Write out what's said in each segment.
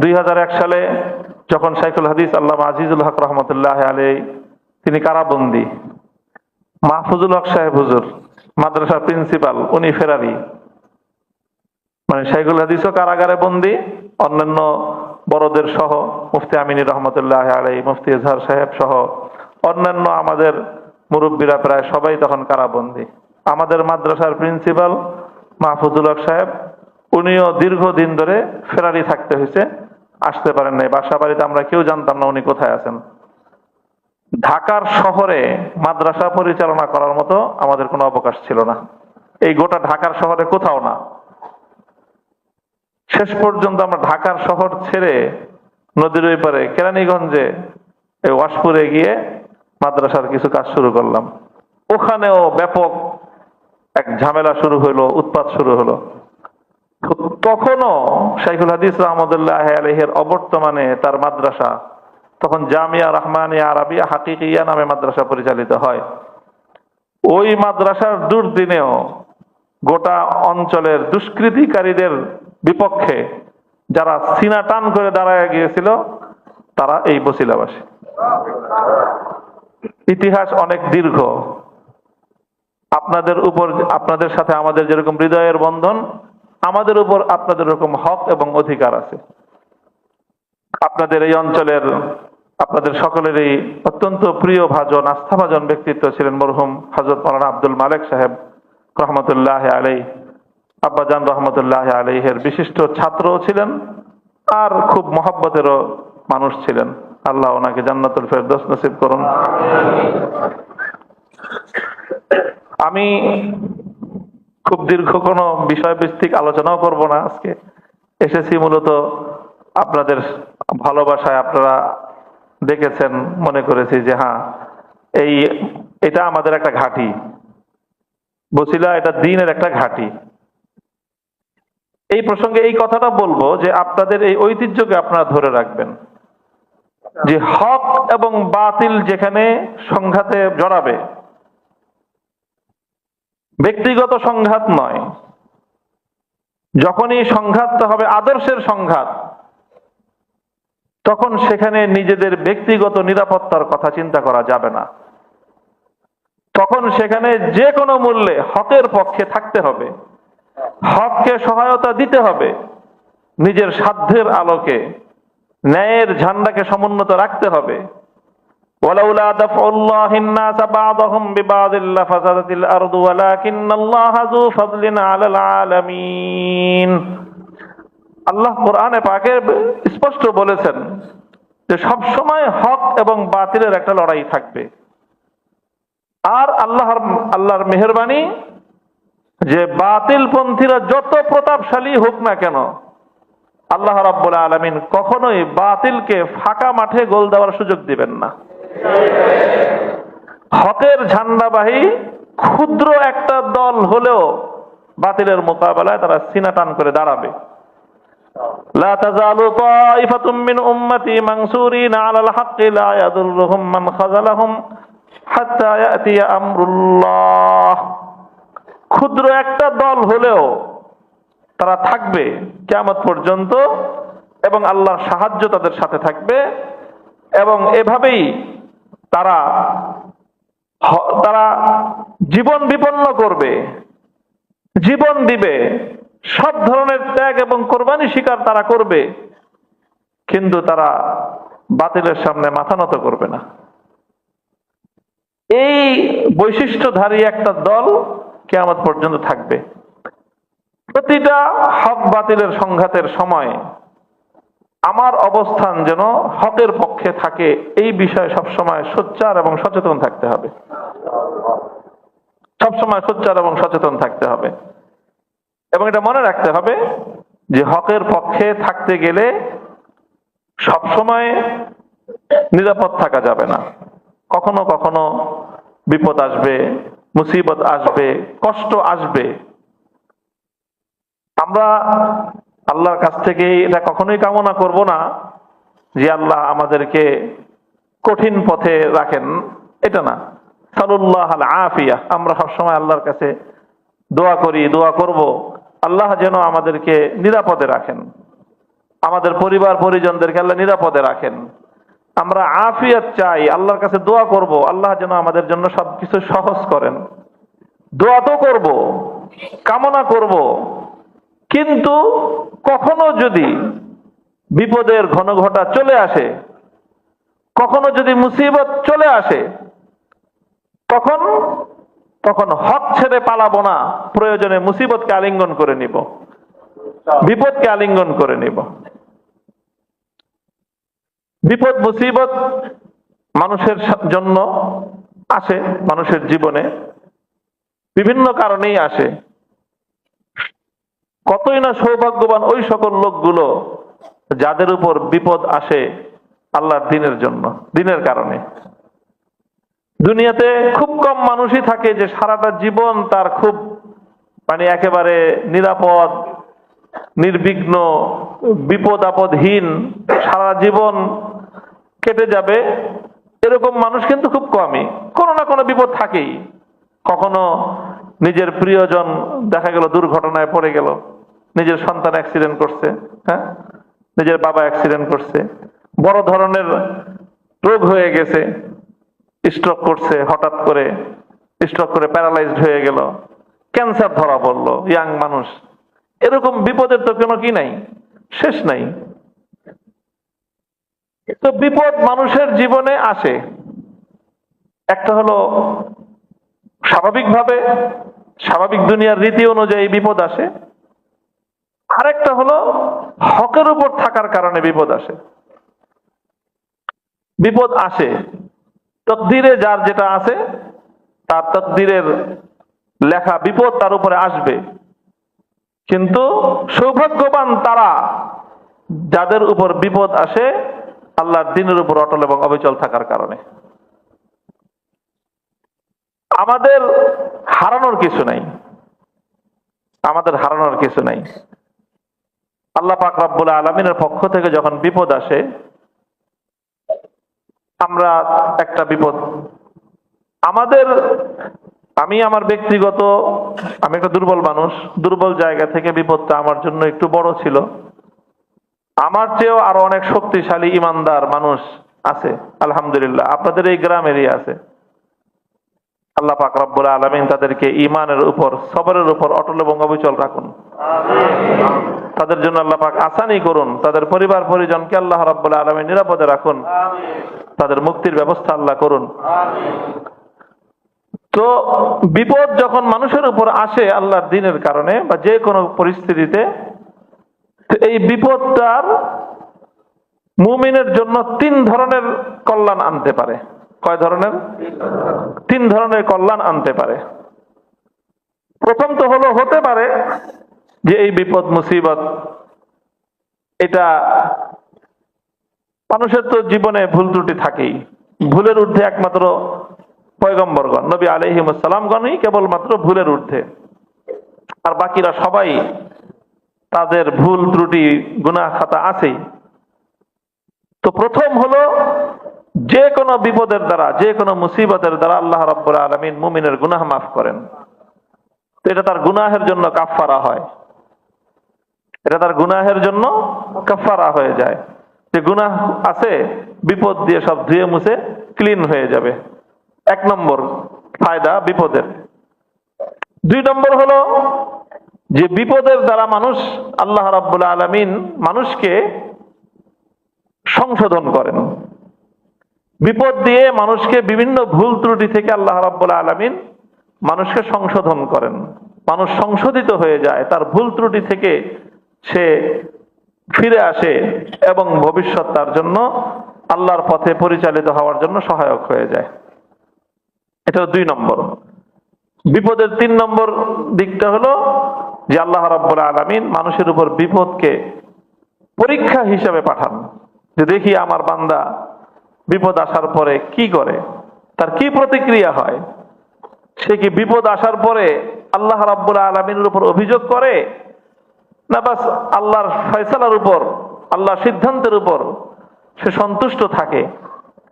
দুই হাজার এক সালে যখন শাইখুল হাদিস আল্লাহ আজিজুল হক রহমতুল্লাহ আলী তিনি কারাবন্দি। মাহফুজুল হক সাহেব হুজুর, মাদ্রাসার প্রিন্সিপাল, উনি ফেরারি। মানে শাইখুল হাদিসও কারাগারে বন্দী, অন্যান্য বড়দের সহ, মুফতি আমিনী রহমতুল্লাহ আলাই মুফতি এজহার সাহেব সহ, অন্যান্য আমাদের মুরব্বীরা প্রায় সবাই তখন কারাবন্দি। আমাদের মাদ্রাসার প্রিন্সিপাল মাহফুজুল হক সাহেব, উনিও দীর্ঘদিন ধরে ফেরারি থাকতে হয়েছে। আসতে পারেন নাই। বাসা বাড়িতে আমরা কেউ জানতাম না উনি কোথায় আছেন। ঢাকার শহরে মাদ্রাসা পরিচালনা করার মতো আমাদের কোনো অবকাশ ছিল না। এই গোটা ঢাকার শহরে কোথাও না। শেষ পর্যন্ত আমরা ঢাকার শহর ছেড়ে নদীর ওই পারে কেরানীগঞ্জে, এই ওয়াশপুরে গিয়ে মাদ্রাসার কিছু কাজ শুরু করলাম। ওখানেও ব্যাপক এক ঝামেলা শুরু হলো উৎপাত শুরু হলো। তখনও শাইখুল হাদিস রহমদুল্লাহ আলহের অবর্তমানে তার মাদ্রাসা, তখন জামিয়া রহমানিয়া আরবিয়া হাকিকিয়া নামে মাদ্রাসা পরিচালিত হয়। ওই মাদ্রাসার দুর্দিনেও গোটা অঞ্চলের দুষ্কৃতিকারীদের বিপক্ষে যারা সিনা টান করে দাঁড়ায় গিয়েছিল, তারা এই বসিলাবাসী। ইতিহাস অনেক দীর্ঘ। আপনাদের উপর, আপনাদের সাথে আমাদের যেরকম হৃদয়ের বন্ধন আমাদের উপর আপনাদের এরকম হক এবং অধিকার আছে। আপনাদের এই অঞ্চলের, আপনাদের সকলেরই অত্যন্ত প্রিয় ভাজন, আস্থাভাজন ব্যক্তিত্ব ছিলেন মরহুম হজরত মৌলানা আব্দুল মালেক সাহেব রহমতুল্লাহ আলাই আব্বাজান রহমতুল্লাহ আলাইহের বিশিষ্ট ছাত্রও ছিলেন আর খুব মহাব্বতেরও মানুষ ছিলেন। আল্লাহ ওনাকে জান্নাতুল ফেরদৌস নসিব করুন। আমি দীর্ঘ কোনো বিষয় ভিত্তিক আলোচনাও করব না আজকে। এসেছি মূলত আপনাদের ভালোবাসায়, আপনারা দেখেছেন, মনে করেছি যে হ্যাঁ এই, এটা আমাদের একটা ঘাঁটি। বসিলা, এটা দিনের একটা ঘাঁটি। এই প্রসঙ্গে এই কথাটা বলব যে আপনাদের এই ঐতিহ্যকে আপনারা ধরে রাখবেন। যে হক এবং বাতিল যেখানে সংঘাতে জড়াবে ব্যক্তিগত সংঘাত নয়। যখনই সংঘাতটা হবে, আদর্শের সংঘাত, তখন সেখানে নিজেদের ব্যক্তিগত নিরাপত্তার কথা চিন্তা করা যাবে না। তখন সেখানে যে কোনো মূল্যে হকের পক্ষে থাকতে হবে। হককে সহায়তা দিতে হবে। নিজের সাধ্যের আলোকে, ন্যায়ের ঝান্ডাকে সমুন্নত রাখতে হবে। ولولا دفع الله الناس بعضهم ببعض لفسدت الأرض ولكن الله ذو فضل على العالمين আল্লাহ কোরআনে পাকে স্পষ্ট বলেছেন যে সব সময় হক এবং বাতিলের একটা লড়াই থাকবে আর আল্লাহর আল্লাহর মেহরবানি যে বাতিল পন্থীরা যত প্রতাপশালী হোক না কেন আল্লাহ রাব্বুল আলমিন কখনোই বাতিলকে ফাঁকা মাঠে গোল দেওয়ার সুযোগ দিবেন না হকের ঝান্ডাবাহী ক্ষুদ্র একটা দল হলেও বাতিলের মোকাবেলায় তারা সিনা টান করে দাঁড়াবে لا تزال طائفة من أمتي منصورين على الحق لا يضرهم من خذلهم حتى يأتي أمر الله ক্ষুদ্র একটা দল হলেও তারা থাকবে কেমত পর্যন্ত এবং আল্লাহর সাহায্য তাদের সাথে থাকবে এবং এভাবেই তারা তারা জীবন বিপন্ন করবে, জীবন দিবে, সব ধরনের ত্যাগ এবং কোরবানি স্বীকার তারা করবে, কিন্তু তারা বাতিলের সামনে মাথা নত করবে না। এই বৈশিষ্ট্যধারী একটা দল কেয়ামত পর্যন্ত থাকবে। প্রতিটা হক বাতিলের সংঘাতের সময় আমার অবস্থান যেন হকের পক্ষে থাকে, এই বিষয়ে সবসময় সোচ্চার এবং সচেতন থাকতে হবে। সবসময় সোচ্চার এবং সচেতন থাকতে হবে। এবং এটা মনে রাখতে হবে যে হকের পক্ষে থাকতে গেলে সবসময় নিরাপদ থাকা যাবে না। কখনো কখনো বিপদ আসবে, মুসিবত আসবে, কষ্ট আসবে। আমরা আল্লাহর কাছ থেকে এটা কখনোই কামনা করব না যে আল্লাহ আমাদেরকে কঠিন পথে রাখেন, এটা না। সালুল্লাহ আফিয়া। আমরা সবসময় আল্লাহর কাছে দোয়া করি, দোয়া করব। আল্লাহ যেন আমাদেরকে নিরাপদে রাখেন। আমাদের পরিবার, পরিজনদেরকে আল্লাহ নিরাপদে রাখেন। আমরা আফিয়াত চাই, আল্লাহর কাছে দোয়া করব। আল্লাহ যেন আমাদের জন্য সবকিছু সহজ করেন। দোয়া তো করব, কামনা করব। কিন্তু কখনো যদি বিপদের ঘনঘটা চলে আসে, কখনো যদি মুসিবত চলে আসে, তখন তখন হক ছেড়ে পালাবো না, প্রয়োজনে মুসিবতকে আলিঙ্গন করে নিব, বিপদকে আলিঙ্গন করে নিব। বিপদ, মুসিবত মানুষের জন্য আসে, মানুষের জীবনে বিভিন্ন কারণেই আসে। কতই না সৌভাগ্যবান ওই সকল লোকগুলো যাদের উপর বিপদ আসে আল্লাহর দিনের জন্য, দিনের কারণে। দুনিয়াতে খুব কম মানুষই থাকে যে সারাটা জীবন তার খুব মানে একেবারে নিরাপদ, নির্বিঘ্ন বিপদ আপদহীন সারা জীবন কেটে যাবে। এরকম মানুষ কিন্তু খুব কমই। কোনো না কোনো বিপদ থাকেই। কখনো নিজের প্রিয়জন দেখা গেল, দুর্ঘটনায় পড়ে গেল। নিজের সন্তান অ্যাক্সিডেন্ট করছে হ্যাঁ? নিজের বাবা অ্যাক্সিডেন্ট করছে, বড় ধরনের রোগ হয়ে গেছে স্ট্রোক করছে, হঠাৎ করে স্ট্রোক করে প্যারালাইজড হয়ে গেল ক্যান্সার ধরা পড়ল ইয়াং মানুষ। এরকম বিপদের তো কোনো কি নাই, শেষ নাই। তো বিপদ মানুষের জীবনে আসে। একটা হলো স্বাভাবিকভাবে, স্বাভাবিক দুনিয়ার রীতি অনুযায়ী বিপদ আসে। আরেকটা হলো হকের উপর থাকার কারণে বিপদ আসে। বিপদ আসে, তকদিরে যার যেটা আছে, তার তকদিরের লেখা বিপদ তার উপরে আসবে। কিন্তু সৌভাগ্যবান তারা যাদের উপর বিপদ আসে, আল্লাহর দিনের উপর অটল এবং অবিচল থাকার কারণে। আমাদের হারানোর কিছু নাই। আমাদের হারানোর কিছু নাই। আল্লাহ পাক রাব্বুল আলমিনের পক্ষ থেকে যখন বিপদ আসে, আমরা একটা বিপদ। আমাদের, আমি আমার ব্যক্তিগত, আমি একটা দুর্বল মানুষ, দুর্বল জায়গা থেকে বিপদটা আমার জন্য একটু বড় ছিল। আমার চেয়েও আরও অনেক শক্তিশালী ইমানদার মানুষ আছে, আলহামদুলিল্লাহ। আপনাদের এই গ্রামেরই আছে। আল্লাহ পাক রব্বুল আলমিন তাদেরকে ইমানের উপর, সবরের উপর অটল এবং অবিচল রাখুন। তাদের জন্য আল্লাহ পাক আসানি করুন। তাদের পরিবার পরিজনকে আল্লাহ রাব্বুল আলমিন নিরাপদে রাখুন। তাদের মুক্তির ব্যবস্থা আল্লাহ করুন। তো বিপদ যখন মানুষের উপর আসে আল্লাহর দিনের কারণে বা যে কোনো পরিস্থিতিতে এই বিপদটার মুমিনের জন্য তিন ধরনের কল্যাণ আনতে পারে। কয় ধরনের? তিন ধরনের কল্যাণ আনতে পারে। প্রথম তো হলো হতে পারে যে এই বিপদ, মুসিবত, এটা মানুষের তো জীবনে ভুল ত্রুটি থাকেই। ভুলের ঊর্ধ্বে একমাত্র পয়গম্বরগণ, নবী আলহিমসালামগণই কেবলমাত্র ভুলের ঊর্ধ্বে। আর বাকিরা সবাই তাদের ভুল ত্রুটি, গুনাহ, খাতা আছেই তো প্রথম হলো, যে কোনো বিপদের দ্বারা, যে কোনো মুসিবতের দ্বারা আল্লাহ রব্বুল আলমিন মুমিনের গুনাহ মাফ করেন। তো এটা তার গুনাহের জন্য কাফফারা হয়। এটা তার গুনাহের জন্য কাফফারা হয়ে যায়। যে গুনাহ আছে, বিপদ দিয়ে সব ধুয়ে মুছে ক্লিন হয়ে যাবে। এক নম্বর ফায়দা বিপদের। দুই নম্বর হলো যে বিপদের দ্বারা মানুষ আল্লাহ রাব্বুল আলমিন মানুষকে সংশোধন করেন। বিপদ দিয়ে মানুষকে বিভিন্ন ভুল ত্রুটি থেকে আল্লাহ রাব্বুল আলমিন মানুষকে সংশোধন করেন। মানুষ সংশোধিত হয়ে যায়, তার ভুল ত্রুটি থেকে সে ফিরে আসে এবং ভবিষ্যৎ তার জন্য আল্লাহর পথে পরিচালিত হওয়ার জন্য সহায়ক হয়ে যায়। এটা দুই নম্বর। বিপদের তিন নম্বর দিকটা হলো যে আল্লাহ রাব্বুল আলমিন মানুষের উপর বিপদকে পরীক্ষা হিসাবে পাঠান যে দেখি আমার বান্দা বিপদ আসার পরে কি করে, তার কি প্রতিক্রিয়া হয়। সে কি বিপদ আসার পরে আল্লাহ রাব্বুল আলমিনের উপর অভিযোগ করে না, বাস আল্লাহর ফয়সালার উপর, আল্লাহর সিদ্ধান্তের উপর সে সন্তুষ্ট থাকে।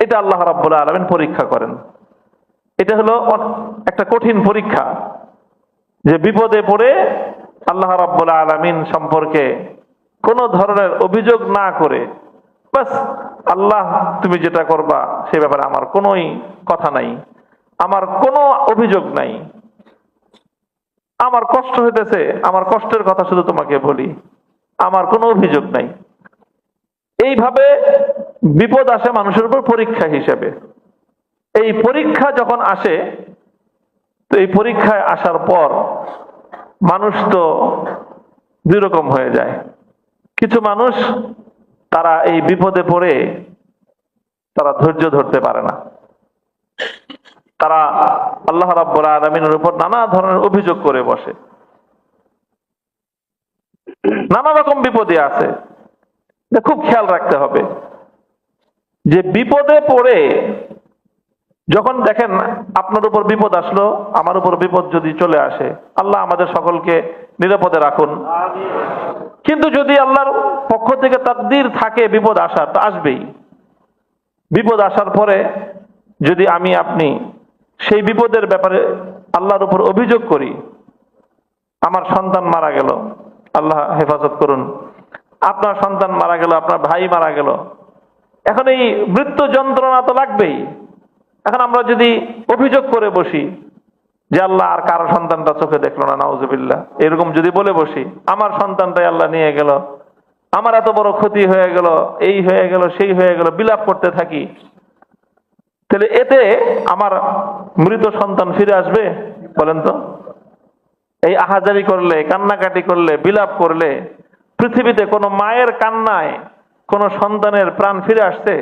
এটা আল্লাহ রাব্বুল আলমিন পরীক্ষা করেন। এটা হলো একটা কঠিন পরীক্ষা যে বিপদে পড়ে আল্লাহ রাব্বুল আলমিন সম্পর্কে কোনো ধরনের অভিযোগ না করে, বাস আল্লাহ তুমি যেটা করবা সে ব্যাপারে আমার কোনোই কথা নাই। আমার কোনো অভিযোগ নাই। আমার কষ্ট হইতেছে, আমার কষ্টের কথা শুধু তোমাকে বলি। আমার কোনো অভিযোগ নাই। এইভাবে বিপদ আসে মানুষের উপর পরীক্ষা হিসেবে। এই পরীক্ষা যখন আসে, তো এই পরীক্ষায় আসার পর মানুষ তো দুই রকম হয়ে যায়। কিছু মানুষ তারা এই বিপদে পড়ে, তারা ধৈর্য ধরতে পারে না। তারা আল্লাহ রাব্বুল আলমিনের উপর নানা ধরনের অভিযোগ করে বসে। নানা রকম বিপদে আছে। খুব খেয়াল রাখতে হবে। যে বিপদে পড়ে যখন দেখেন আপনার উপর বিপদ আসলো, আমার উপর বিপদ যদি চলে আসে, আল্লাহ আমাদের সকলকে নিরাপদে রাখুন। কিন্তু যদি আল্লাহর পক্ষ থেকে তাকদির থাকে বিপদ আসার, তো আসবেই। বিপদ আসার পরে যদি আমি, আপনি সেই বিপদের ব্যাপারে আল্লাহর উপর অভিযোগ করি। আমার সন্তান মারা গেল। আল্লাহ হেফাজত করুন। আপনার সন্তান মারা গেল, আপনার ভাই মারা গেল। এখন এই মৃত্যু যন্ত্রণা তো লাগবেই। এখন আমরা যদি অভিযোগ করে বসি যে আল্লাহ আর কারও সন্তানটা চোখে দেখল না, নাউজুবিল্লাহ। এরকম যদি বলে বসি, আমার সন্তানটাই আল্লাহ নিয়ে গেল, আমার এত বড় ক্ষতি হয়ে গেল, এই হয়ে গেল, সেই হয়ে গেল, বিলাপ করতে থাকি তাহলে এতে আমার মৃত সন্তান ফিরে আসবে, বলেন তো? এই আহাজারি করলে, কান্নাকাটি করলে, বিলাপ করলে, পৃথিবীতে কোনো মায়ের কান্নায় কোনো সন্তানের প্রাণ ফিরে আসছে?